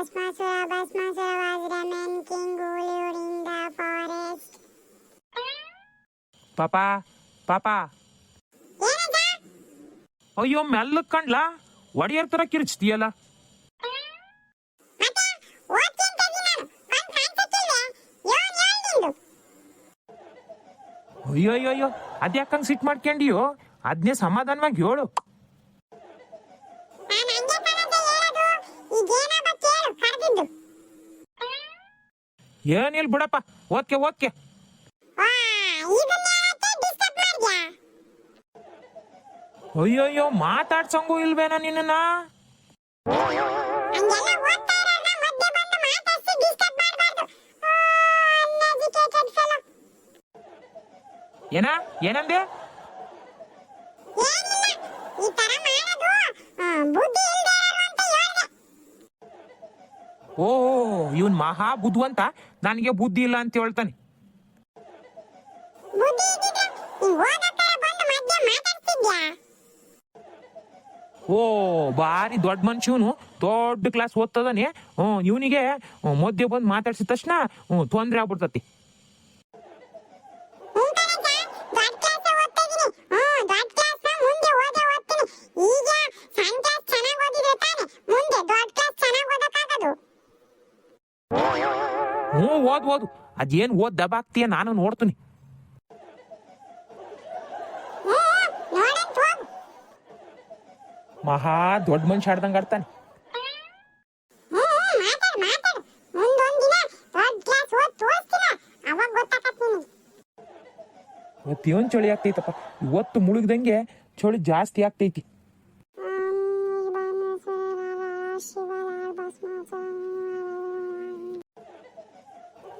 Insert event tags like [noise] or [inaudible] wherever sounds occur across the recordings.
Bhasmasura the forest. ಪಾಪ ಪಾಪ ಅಯ್ಯೋ ಮೆಲ್ಲಕ್ ಕಂಡ್ಲಾ ಒಡೆಯರ್ ತರ ಕಿರ್ಚ್ತೀಯಲ್ಲ? ಅಯ್ಯೋ ಅಯ್ಯೋ ಅದ್ಯಾಕಂಗ್ ಸಿಟ್ ಮಾಡ್ಕೊಂಡಿಯೋ? ಅದ್ನೇ ಸಮಾಧಾನವಾಗಿ ಹೇಳು ನಾನು ಹಂಗೆ ಕಣದ ಹೇಳೋದು ಈಗೇನೋ ಕೇಳು ಕರೆದಿದ್ದು ಏನಿಲ್ ಬಿಡಪ್ಪ ಓದ್ಕೆ ಓದ್ಕೆ. ಅಯ್ಯಯ್ಯೋ ಮಾತಾಡ್ಸಂಗೂ ಇಲ್ವೇನ ನಿನ್ನ ಏನ ಏನಂದೆ? ಏನಿಲ್ಲ ಈ ತರ ಮಾಡೋದು ಬುದ್ಧಿ ಇಲ್ದೇ ಓ ಇವನ್ ಮಹಾ ಬುದ್ಧಿವಂತ ನನಗೆ ಬುದ್ಧಿ ಇಲ್ಲ ಅಂತ ಹೇಳ್ತಾನೆ. ಓ ಭಾರಿ ದೊಡ್ಡ ಮನುಷ್ಯನು ದೊಡ್ಡ ಕ್ಲಾಸ್ ಓದ್ತದಾನೆ. ಹ್ಞೂ ಇವನಿಗೆ ಮಧ್ಯೆ ಬಂದು ಮಾತಾಡ್ಸಿದ ತಕ್ಷಣ ಹ್ಞೂ ತೊಂದ್ರೆ ಆಗ್ಬಿಡ್ತತಿ ನಿನ್ ಕಡೆ ದೊಡ್ಡ ಕ್ಲಾಸ್ ಓದ್ತಾ ಇದೀನಿ ಹ್ಮ್ ದೊಡ್ಡ ಕ್ಲಾಸ್ ಮುಂದೆ ಓದೇ ಓದ್ತೀನಿ ಈಗ ಸಣ್ಣ ಕ್ಲಾಸ್ ಚೆನ್ನಾಗಿ ಓದಿದ್ರೆ ತಾನೆ ಮುಂದೆ ದೊಡ್ಡ ಕ್ಲಾಸ್ ಚೆನ್ನಾಗಿ ಓದಕ್ಕಾಗೋದು ಹ್ಞೂ ಓದ್ ಓದು. ಅದೇನು ಓದ್ ದಬಾಕ್ತೀಯ ನಾನು ನೋಡ್ತೀನಿ. ಮಹಾ ದೊಡ್ಡ ಮನುಷ್ಯ ಆಡ್ದಂಗೆ ಆಡ್ತಾನೆ. ಇವತ್ತು ಚಳಿ ಆಗ್ತೈತಪ್ಪ? ಇವತ್ತು ಮುಳುಗ್ದಂಗೆ ಚಳಿ ಜಾಸ್ತಿ ಆಗ್ತೈತಿ.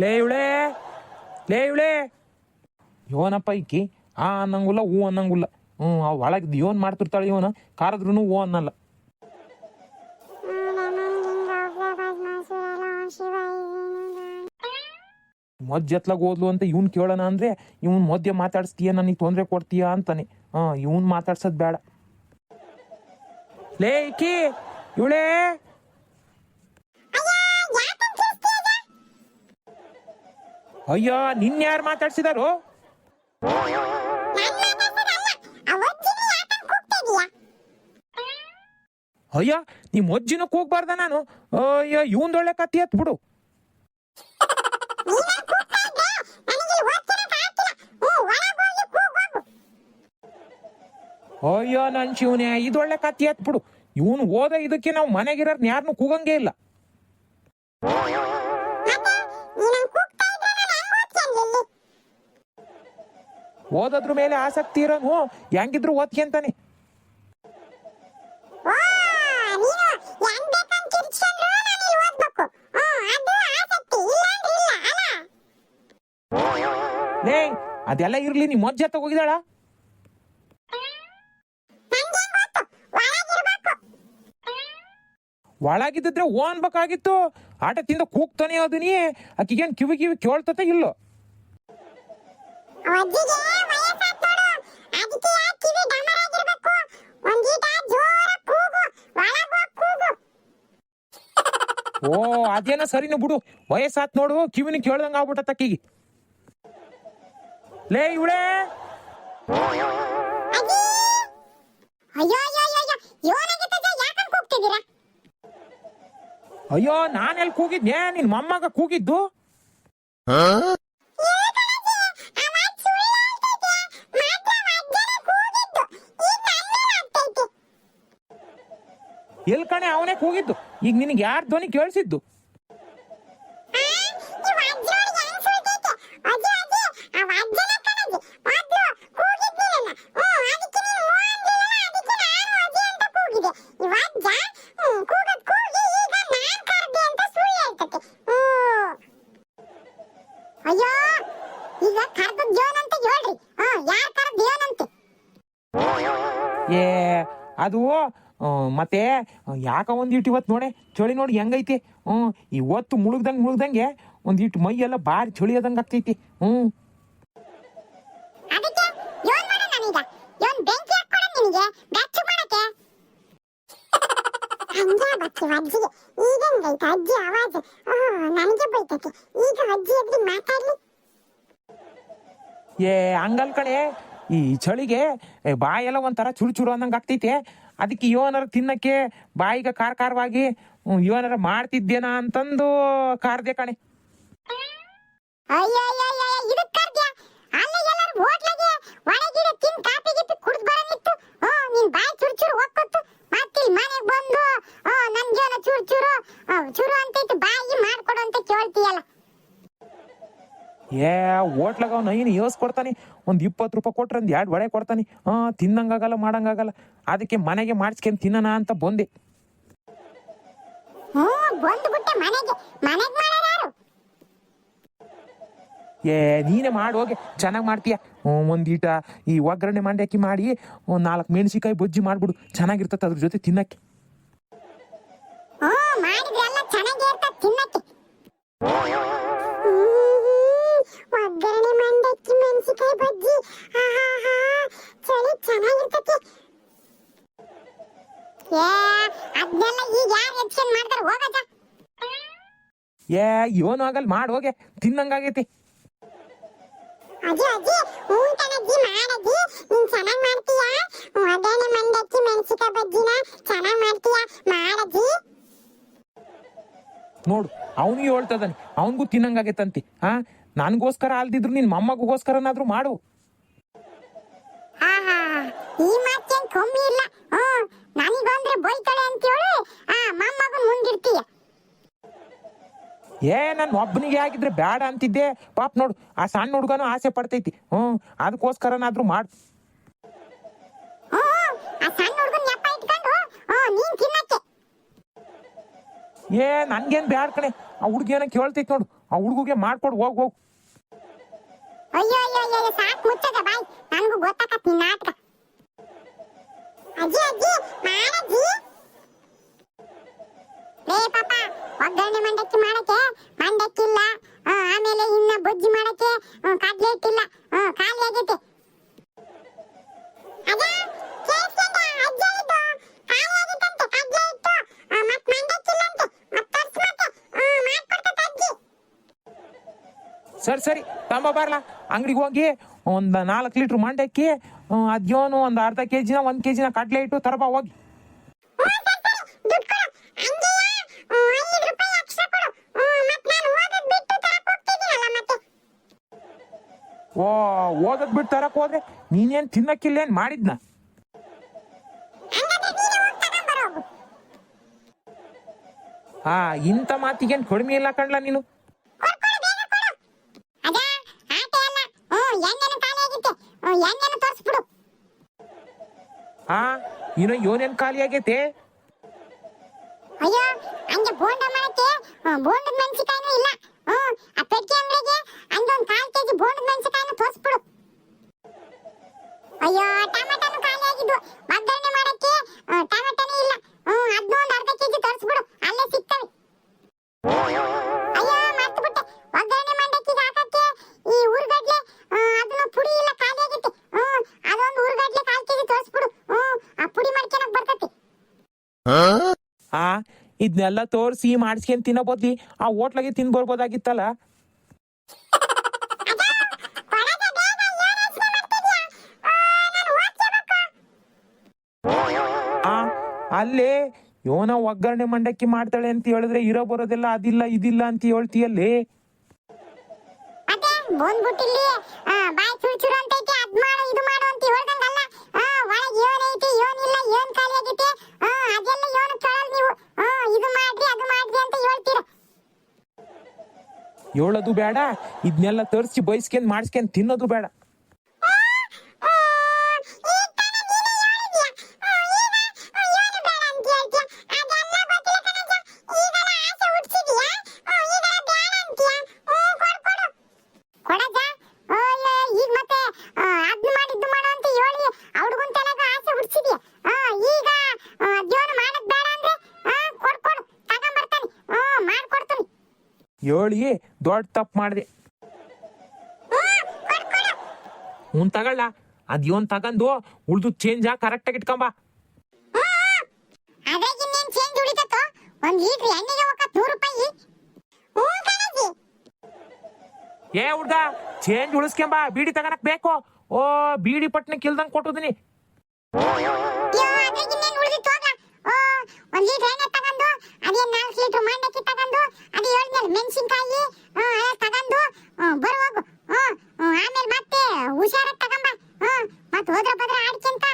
ಲೇ ಇವಳೆ ಲೇ ಇವಳೆ. ಯೋನಪ್ಪ ಈಕಿ ಆ ಅನ್ನಂಗಿಲ್ಲ ಹೂ ಅನ್ನಂಗಿಲ್ಲ. ಹ್ಞೂ ಆ ಒಳಗೆ ಯೋನ್ ಮಾಡ್ತಿರ್ತಾಳೆ ಇವನು ಕಾರದ್ರೂ ಹೂ ಅನ್ನಲ್ಲ. ಮಧ್ಯತ್ಲಾಗ ಓದ್ಲು ಅಂತ ಇವ್ನು ಕೇಳೋಣ ಅಂದ್ರೆ ಇವ್ನು ಮಧ್ಯ ಮಾತಾಡಿಸ್ತೀಯ ನನಗೆ ತೊಂದರೆ ಕೊಡ್ತೀಯ ಅಂತಾನೆ. ಹಾ ಇವ್ನು ಮಾತಾಡ್ಸೋದು ಬೇಡ ಲೇ ಇಕ್ಕಿ ಇವಳೇ. ಅಯ್ಯೋ ನಿನ್ ಯಾರು ಮಾತಾಡ್ಸಿದಾರು? ಅಯ್ಯೋ ನಿಮ್ ಅಜ್ಜಿನ ಕೂಗ್ಬಾರ್ದ ನಾನು? ಅಯ್ಯೋ ಇವನ್ ಒಳ್ಳೆ ಕತ್ತಿ ಎತ್ ಬಿಡು. ಅಯ್ಯೋ ನನ್ ಶಿವನೇ ಇದೊಳ್ಳೆ ಕತ್ತಿ ಎತ್ ಬಿಡು. ಇವನು ಓದ ಇದಕ್ಕೆ ನಾವು ಮನೆಗಿರೋರ್ನ ಯಾರನ್ನು ಕೂಗಂಗೇ ಇಲ್ಲ. ಓದೋದ್ರ ಮೇಲೆ ಆಸಕ್ತಿ ಇರೋನು ಹೆಂಗಿದ್ರು ಓದ್ಕೊಂತಾನೆ ಲೇ ಅದೆಲ್ಲ ಇರ್ಲಿ ನಿಮ್ಮ ಮೊಜ್ಜೆ ತಗೋಗಿದಾಳ ಒಳಗಿದ್ರೆ ಓ ಅನ್ಬೇಕಾಗಿತ್ತು ಆಟ ತಿಂದ ಕೂಗ್ತಾನೆ ಅದನಿ ಆಕಿಗೇನ್ ಕಿವಿ ಕಿವಿ ಕೇಳ್ತತೆ ಇಲ್ಲೋ ಅಜ್ಜಿಗೆ ವಯಸ್ಸಾತ್ ನೋಡು ಅದಕ್ಕೆ ಯಾಕ್ ಕಿವಿ ಡಮರಾಗಿರ್ಬೇಕು ಒಂದೀಟ ಜೋರ ಕೂಗು ಒಳಗೋಗ್ ಕೂಗು ಓ ಅದೇನ ಸರಿನ ಬಿಡು. ವಯಸ್ಸಾತ್ ನೋಡು ಕಿವಿನ ಕೇಳ್ದಂಗ ಆಗ್ಬಿಟ್ಟ ತಕ್ಕಿಗೆ ಲೇ ಇವಳೇ. ಅಯ್ಯೋ ನಾನೆಲ್ಲಿ ಕೂಗಿದ್ನೆ ನಿನ್ ಮೊಮ್ಮಗ ಕೂಗಿದ್ದು? ಎಲ್ ಕಣೆ ಅವನೇ ಕೂಗಿದ್ದು? ಈಗ ನಿನಗೆ ಯಾರ ಧ್ವನಿ ಕೇಳಿಸಿದ್ದು? ಅದು ಮತ್ತೆ ಯಾಕ ಒಂದಿಟ್ಟು ಇವತ್ತು ನೋಡೆ? ಚಳಿ ನೋಡಿ ಹೆಂಗೈತಿ? ಹ್ಞೂ ಇವತ್ತು ಮುಳುಗ್ದಂಗೆ ಮುಳುಗ್ದಂಗೆ ಒಂದಿಟ್ಟು ಮೈ ಎಲ್ಲ ಬಾರಿ ಚಳಿ ಆದಂಗೆ ಆಗ್ತೈತಿ. ಹ್ಞೂ. [laughs] ಅಜ್ಜಿ. ಆವಾಜ್? ನನಗೆ ಬೈತೈತೆ. ಈಗ ಅಜ್ಜಿ ಮಾತಾಡ್ಲಿ. ಏ ಹಂಗಲ್ ಕಣೆ. ಈ ಚಳಿಗೆ ಏ, ಬಾಯೆಲ್ಲ ಒಂಥರ ಚುರು ಚುರು ಅನ್ನಂಗೆ ಆಗ್ತೈತೆ. ಅದಕ್ಕೆ ಇವನಾರ ತಿನ್ನಕ್ಕೆ ಬಾಯಿಗೆ ಕಾರ್ ಕಾರವಾಗಿ ಇವನಾರ ಮಾಡ್ತಿದ್ದೇನಾ ಅಂತಂದು ಕಾರ್ದೆ ಕಣೆ. ಚುರು ಚುರು ಚೂರು ಅಂತೈತೆ ಬಾಯಿ ಮಾಡ್ಕೊಡು ಅಂತ ಕೇಳ್ತೀಯಲ್ಲ. ಏ ಹೋಟ್ಲಾಗ ಅವ್ನು ಏನು ಯೋಸ್ ಕೊಡ್ತಾನೆ. ಒಂದು ಇಪ್ಪತ್ತು ರೂಪಾಯಿ ಕೊಟ್ರೆ ಒಂದು ಎರಡು ವಡೆ ಕೊಡ್ತಾನೆ. ಹಾಂ ತಿನ್ನಂಗಾಗಲ್ಲ ಮಾಡಂಗಾಗಲ್ಲ. ಅದಕ್ಕೆ ಮನೆಗೆ ಮಾಡಿಸ್ಕೊಂಡು ತಿನ್ನೋಣ ಅಂತ ಬಂದೆ. ಏ ನೀನೇ ಮಾಡಿ ಹೋಗಿ. ಚೆನ್ನಾಗಿ ಮಾಡ್ತೀಯ? ಒಂದೀಟ ಈ ಒಗ್ಗರಣೆ ಮಂಡ್ಯಾಕಿ ಮಾಡಿ ಒಂದು ನಾಲ್ಕು ಮೆಣಸಿಕಾಯಿ ಬಜ್ಜಿ ಮಾಡಿಬಿಡು. ಚೆನ್ನಾಗಿರ್ತದೆ ಅದ್ರ ಜೊತೆ ತಿನ್ನಕ್ಕೆ. ಒಗ್ಗರಣೆ ಮಂಡಕ್ಕಿ ಮೆಣಸಿನಕಾಯಿ ಬಜ್ಜಿ. ಆಹಾಹಾ, ಚಳಿ ಚೆನ್ನಾಗಿರ್ತತಿ. ಏ ಅದನ್ನೆಲ್ಲ ಈಗ ಯಾರು ಎಪ್ಷನ್ ಮಾಡ್ತಾರೆ ಹೋಗಜ ಏ ಏನು ಆಗಲ್ಲ ಮಾಡಿ ಹೋಗೆ. ತಿನ್ನಂಗಾಗೈತಿ ಅಜ್ಜಿ ಅಜ್ಜಿ ಊಟನಜ್ಜಿ ಮಾಡಜ್ಜಿ. ನೀನ್ ಚೆನ್ನಾಗ್ ಮಾಡ್ತೀಯಾ? ಒಗ್ಗರಣೆ ಮಂಡಕ್ಕಿ ಬಜ್ಜಿನ ಚೆನ್ನಾಗ್ ಮಾಡ್ತೀಯಾ? ಮಾಡಜ್ಜಿ. ನೋಡು ಅವನಿಗೆ ಹೇಳ್ತದಾನೆ ಅವನಿಗೂ ತಿನ್ನಂಗಾಗೈತಂತಿ ಹಾ ನನಗೋಸ್ಕರ ಅಲ್ದಿದ್ರು ನಿನ್ ಮೊಮ್ಮಗೋಸ್ಕರನಾದ್ರೂ ಮಾಡು. ಈ ಮಾತೇನ್ ಕಮ್ಮಿ ಇಲ್ಲ. ಹ್ಮ್ ನನಗಂದ್ರೆ ಬೈತಾಳೆ ಅಂತೇಳಿ ಆ ಮೊಮ್ಮಗನ್ ಮುಂದಿಡ್ತೀಯ ಏ ನನ್ನ ಒಬ್ಬನಿಗೆ ಆಗಿದ್ರೆ ಬೇಡ ಅಂತಿದ್ದೆ. ಪಾಪ ನೋಡು ಆ ಸಣ್ಣ ಹುಡುಗನೂ ಆಸೆ ಪಡ್ತೈತಿ. ಹ್ಞೂ ಅದಕ್ಕೋಸ್ಕರನಾದ್ರೂ ಮಾಡು. ನೀನ್ ಏ ನನ್ಗೇನ್ ಬ್ಯಾಡ ಕಣೆ. ಆ ಹುಡುಗಿಯನ್ನ ಕೇಳ್ತೈತಿ ನೋಡು. ಆ ಹುಡುಗಿಗೆ ಮಾಡ್ಕೊಡು ಹೋಗ್ ಹೋಗ್. ಅಯ್ಯೋ ಅಯ್ಯೋ ಅಯ್ಯೋ ಸಾಕ್ ಮುಚ್ಚದ ಬಾಯ್. ನನಗೂ ಗೊತ್ತಾಕತ್ತಿ ನಾಟಕ. ಅಜ್ಜಿ ಅಜ್ಜಿ ಮಾಡಜ್ಜಿ ಲೇ ಪಾಪ ಒಗ್ಗರಣೆ ಮಂಡಕ್ಕಿ ಮಾಡಕ್ಕೆ ಮಂಡಕ್ಕಿ ಇಲ್ಲ ಆ, ಆಮೇಲೆ ಇನ್ನ ಬೊಜ್ಜಿ ಮಾಡಕ್ಕೆ ಕಡ್ಲೆ ಹಿಟ್ಟಿಲ್ಲ ಹ್ಮ್, ಖಾಲಿ ಆಗೈತೆ ಅಜ್ಜ, ಕೇಳಿಸ್ಕೊಂಡ? ಅಜ್ಜ ಹೇಳಿದ್ದು ಖಾಲಿ ಆಗೈತಂತೆ ಕಡ್ಲೆ ಹಿಟ್ಟು ಆ, ಮತ್ತ್ ಮಂಡಕ್ಕಿ ಇಲ್ಲಂತೆ ಮತ್ತ್ ತರ್ಸ್ ಮತ್ತೆ ಹ್ಮ್, ಮಾಡ್ಕೊಡ್ತೈತೆ ಅಜ್ಜಿ ಸರಿ ಸರಿ ಬರ್ಲ? ಅಂಗಡಿಗೆ ಹೋಗಿ ಒಂದು ನಾಲ್ಕು ಲೀಟ್ರ್ ಮಂಡಕ್ಕಿ ಅದ್ಯೋನು ಒಂದು ಅರ್ಧ ಕೆ ಜಿನ ಒಂದು ಕೆ ಜಿನ ಕಡ್ಲೆ ಇಟ್ಟು ತರಬಾ ಹೋಗಿ. ಓ ಓದದ್ ಬಿಟ್ಟು ತರಕ್ ಹೋದ್ರೆ ನೀನೇನ್ ತಿನ್ನಕ್ಕಿಲ್ಲ, ಏನ್ ಮಾಡಿದ್ನ? ಹಾ, ಇಂಥ ಮಾತಿಗೇನ್ ಕಡಿಮೆ ಇಲ್ಲ ಕಣ್ಲ ನೀನು ಕೊಡು ಕೊಡು ಬೇಗ ಕೊಡು ಅದ ಆಟ ಅಲ್ಲ ಹ್ಞೂ ಎಣ್ಣೆನು ಖಾಲಿ ಆಗಿತ್ತೆ ಹ್ಞೂ ಎಣ್ಣೆನು ತೋರಿಸ್ಬಿಡು ಆ? ಇನ್ನು ಯೋನೇನ್ ಖಾಲಿ ಆಗೈತೆ? ಅಯ್ಯೋ, ಹಂಗೆ ಬೋಂಡ ಮಾಡಕ್ಕೆ ಬೋಂಡದ ಮೆಣಸಿಕಾಯಿನೂ ಇಲ್ಲ. ಹ್ಮ್ ಆ ಪೆಟ್ಟಿ ಅಂಗಡಿಗೆ ಹಂಗೊಂದು ಕಾಲು ಕೆಜಿ ಬೋಂಡದ ಮೆಣಸಿಕಾಯಿನೂ ತೋರಿಸ್ಬಿಡು. ಅಯ್ಯೋ, ಟಮಾಟನು ಖಾಲಿ ಆಗಿದ್ದು. ಒಗ್ಗರಣೆ ಆ ಇದನ್ನೆಲ್ಲ ತೋರಿಸಿ ಮಾಡಿಸ್ಕೊಂಡ್ ತಿನ್ನಬೋದಿ ಬದ್ಲಿ ಆ ಹೋಟ್ಲಾಗೆ ತಿನ್ ಬರ್ಬೋದಾಗಿತ್ತಲ್ಲ? ಆ, ನಾನು ಓದ್ಕೋಬೇಕು. ಆ ಅಲ್ಲೇ ಯೋನ ಒಗ್ಗರಣೆ ಮಂಡಕ್ಕಿ ಮಾಡ್ತಾಳೆ ಅಂತ ಹೇಳಿದ್ರೆ ಇರೋ ಬರೋದೆಲ್ಲ ಅದಿಲ್ಲ ಇದಿಲ್ಲ ಅಂತ ಹೇಳ್ತೀಯಲ್ಲಿ ಬಂದ್ಬಿಟ್ಟಿಲ್ಲಿ ಆ, ಬಾಯಿ ಚೂರು ಅಂತ ಅಂತೈತೆ ಅದ್ ಮಾಡು ಇದು ಮಾಡು ಹೇಳೋದು ಬೇಡ ಇದನ್ನೆಲ್ಲ ತರಿಸಿ ಬಯಸ್ಕೊಂಡ್ ಮಾಡಿಸ್ಕೊಂಡ್ ತಿನ್ನೋದು ಬೇಡ. ಹೇಳಿ ದೊಡ್ಡ ತಪ್ಪು ಮಾಡಿದೆ. ಹ್ಞೂ, ತಗೊಳ್ಳ ಅದೇನ್ ತಗಂದು ಉಳ್ದು ಚೇಂಜ ಕರೆಕ್ಟಾಗಿ ಇಟ್ಕೊಂಬ. ಆಗಿ ಕರೆಕ್ಟ್ ಆಗಿ ಕಣಜ್ಜಿ ಏ ಹುಡ್ಗ ಚೇಂಜ್ ಉಳಿಸ್ಕೊಂಬ. ಬೀಡಿ ತಗನಕ್ ಬೇಕು. ಓ ಬೀಡಿ ಪಟ್ನ ಇಲ್ದಂಗ್ ಕೊಟ್ಟಿದ್ದೀನಿ ಒಂದ್ ಲೀಟರ್ ಎಣ್ಣೆ ತಗೊಂಡು, ಅದೇ ನಾಲ್ಕು ಲೀಟರ್ ಮಂಡಕ್ಕಿ ತಗೊಂಡು, ಅದು ಹೇಳಿದ್ನಲ್ಲ ಮೆಣಸಿನ್ಕಾಯಿ ತಗೊಂಡು ಬರು ಹೋಗು ಆಮೇಲೆ ಮತ್ತೆ ಹುಷಾರಾಗಿ ತಗೊಂಬ ಮತ್ತೆ ಹೋದ್ರ ಬದ್ರ ಆಡ್ಕೊಂತ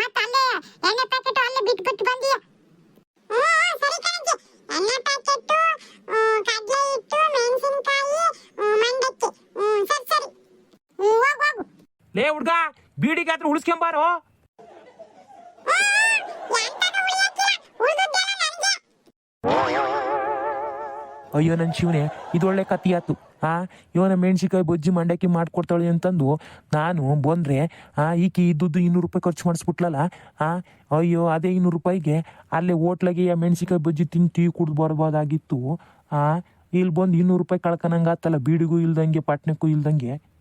ಮತ್ತೆ ಅಲ್ಲೇ ಎಣ್ಣೆ ಪ್ಯಾಕೆಟ್ ಅಲ್ಲೇ ಬಿಟ್ಟು ಬಿಟ್ಟು ಬಂದೀಯ ಸರಿ ಕಣಜ್ಜಿ ಎಣ್ಣೆ ಪ್ಯಾಕೆಟ್ ಕಡ್ಲೆ ಹಿಟ್ಟು, ಮೆಣಸಿನ್ಕಾಯಿ ಮಂಡಕ್ಕಿ ಸರಿ ಸರಿ. ಹೋಗು ಲೇ ಹುಡ್ಗ ಬೀಡಿಗಾದ್ರೂ ಉಳಿಸ್ಕೊಂಬಾರೋ? ಅಯ್ಯೋ ನನ್ನ ಶಿವನೇ ಇದೊಳ್ಳೆ ಕತ್ತಿ ಆತು ಆ, ಇವನ ಮೆಣಸಿಕಾಯಿ ಬಜ್ಜಿ ಮಂಡಕ್ಕಿ ಮಾಡ್ಕೊಡ್ತಾಳೆ ಅಂತಂದು ನಾನು ಬಂದರೆ, ಆ, ಈಕಿ ಇದ್ದುದ್ದು ಇನ್ನೂರು ರೂಪಾಯಿ ಖರ್ಚು ಮಾಡಿಸ್ಬಿಟ್ಲಲ್ಲ, ಆ, ಅಯ್ಯೋ, ಅದೇ ಇನ್ನೂರು ರೂಪಾಯಿಗೆ ಅಲ್ಲೇ ಹೋಟ್ಲಾಗೆ ಆ ಮೆಣಸಿಕಾಯಿ ಬಜ್ಜಿ ತಿಂದು ಟೀ ಕುಡ್ದು ಬರ್ಬೋದಾಗಿತ್ತು. ಆ, ಇಲ್ಲಿ ಬಂದು ಇನ್ನೂರು ರೂಪಾಯಿ ಕಳ್ಕೊಂಡಂಗೆ ಆತಲ್ಲ ಬೀಡಿಗೂ ಇಲ್ದಂಗೆ ಪಟ್ನಕ್ಕೂ ಇಲ್ದಂಗೆ.